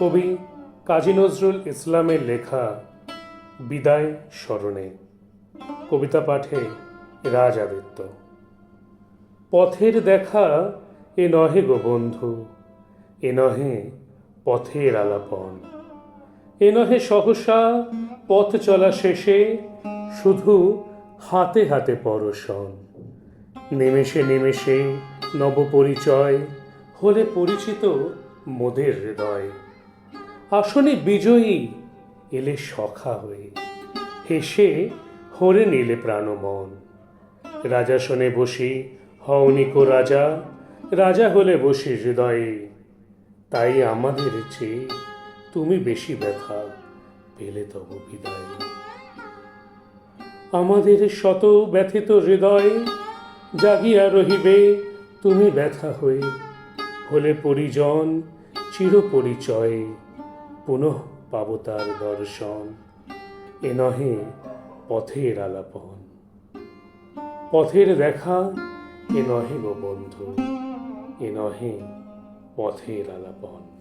কবি কাজী নজরুল ইসলামের লেখা বিদায় স্মরণে। কবিতা পাঠে রাজ আদিত্য পথের দেখা এ নহে গো বন্ধু, এ নহে পথের আলাপন। এ নহে সহসা পথ চলা শেষে শুধু হাতে হাতে পরশন। নিমেষে নিমেষে নবপরিচয় হলে পরিচিত মোদের হৃদয়। আসনে বিজয়ী এলে সখা হয়ে। হেসে হরে নিলে প্রাণমন। রাজাসনে বসি হওনিক রাজা রাজা হলে বসি হৃদয়ে। তাই আমাদের চেয়ে তুমি বেশি ব্যথা পেলে তব বিদায়। আমাদের শত ব্যথিত হৃদয়ে জাগিয়া রহিবে, তুমি ব্যথা হয়ে। হলে পরিজন চির পরিচয় পুনঃ পাব তার দর্শন। এ নহে পথের আলাপন। পথের দেখা, এ নহে গো বন্ধু, এ নহে পথের আলাপন।